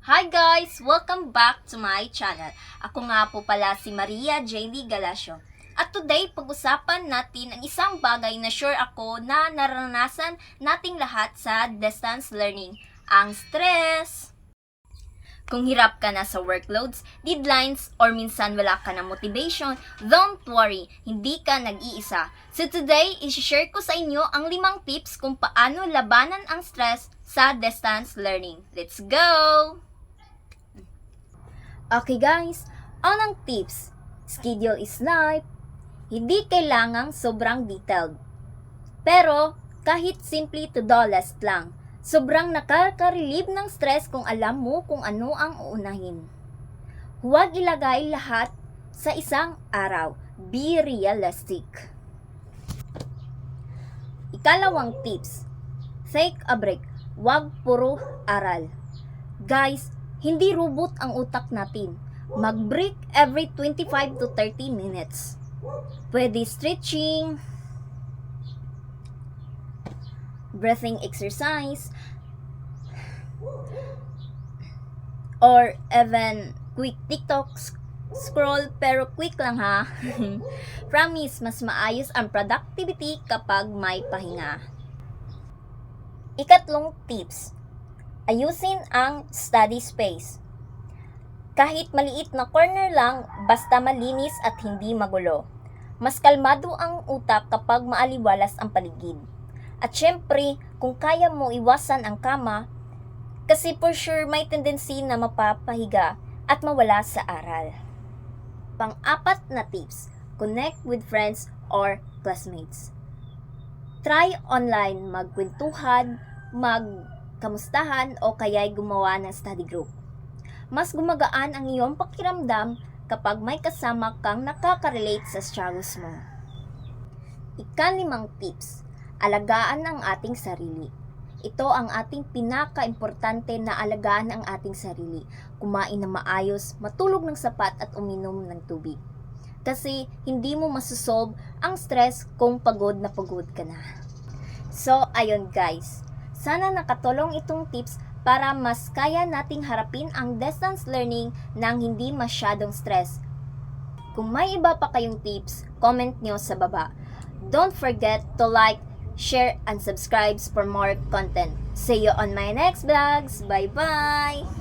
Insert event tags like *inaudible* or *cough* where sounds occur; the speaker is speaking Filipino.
Hi guys! Welcome back to my channel. Ako nga po pala si Maria J.D. Galasio. At today, pag-usapan natin ang isang bagay na sure ako na naranasan nating lahat sa distance learning, ang stress. Kung hirap ka na sa workloads, deadlines, or minsan wala ka ng motivation, don't worry, hindi ka nag-iisa. So today, isi-share ko sa inyo ang limang tips kung paano labanan ang stress sa distance learning. Let's go! Okay guys, unang tips, schedule is life. Hindi kailangang sobrang detailed. Pero, kahit simply to-do list lang, sobrang nakaka-relieve ng stress kung alam mo kung ano ang uunahin. Huwag ilagay lahat sa isang araw. Be realistic. Ikalawang tips, take a break. Huwag puro aral. Guys, hindi robot ang utak natin. Mag-break every 25 to 30 minutes. Pwede stretching, breathing exercise, or even quick TikTok sc- scroll pero quick lang ha. *laughs* Promise, mas maayos ang productivity kapag may pahinga. Ikatlong tips, ayusin ang study space. Kahit maliit na corner lang, basta malinis at hindi magulo. Mas kalmado ang utak kapag maaliwalas ang paligid. At syempre, kung kaya mo iwasan ang kama, kasi for sure may tendency na mapapahiga at mawala sa aral. Pang-apat na tips, connect with friends or classmates. Try online magkwentuhan, magkamustahan o kaya'y gumawa ng study group. Mas gumagaan ang iyong pakiramdam kapag may kasama kang nakaka-relate sa struggles mo. Ikalimang tips, alagaan ang ating sarili. Ito ang ating pinaka-importante na alagaan ang ating sarili. Kumain na maayos, matulog ng sapat at uminom ng tubig. Kasi hindi mo masusolve ang stress kung pagod na pagod ka na. So, ayun guys. Sana nakatulong itong tips para mas kaya nating harapin ang distance learning nang hindi masyadong stress. Kung may iba pa kayong tips, comment nyo sa baba. Don't forget to like, share, and subscribe for more content. See you on my next vlogs. Bye-bye!